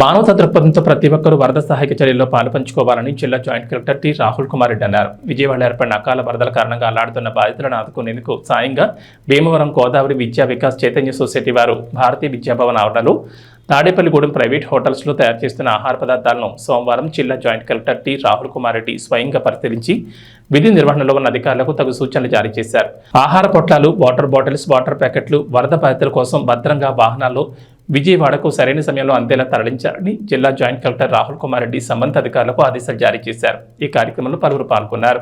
మానవతా దృక్పథంతో ప్రతి ఒక్కరూ వరద సహాయక చర్యల్లో పాలుపంచుకోవాలని జిల్లా joint collector T Rahul Kumar Reddy అన్నారు. విజయవాడ ఏర్పడిన అకాల వరదల కారణంగా అల్లాడుతున్న బాధితులను ఆదుకునేందుకు సాయంగా భీమవరం గోదావరి విద్యా వికాస్ చైతన్య సొసైటీ వారు భారతీయ విద్యాభవన్ ఆవరణలో తాడేపల్లిగూడెం ప్రైవేట్ హోటల్స్లో తయారు చేస్తున్న ఆహార పదార్థాలను సోమవారం జిల్లా joint collector T Rahul Kumar Reddy స్వయంగా పరిశీలించి విధి నిర్వహణలో ఉన్న అధికారులకు తగు సూచనలు జారీ చేశారు. ఆహార పొట్లాలు వాటర్ బాటిల్స్ వాటర్ ప్యాకెట్లు వరద బాధితుల కోసం భద్రంగా వాహనాల్లో విజయవాడకు సరైన సమయంలో అందేలా తరలించాలని జిల్లా జాయింట్ కలెక్టర్ రాహుల్ కుమార్ రెడ్డి సంబంధిత అధికారులకు ఆదేశాలు జారీ చేశారు. ఈ కార్యక్రమంలో పలువురు పాల్గొన్నారు.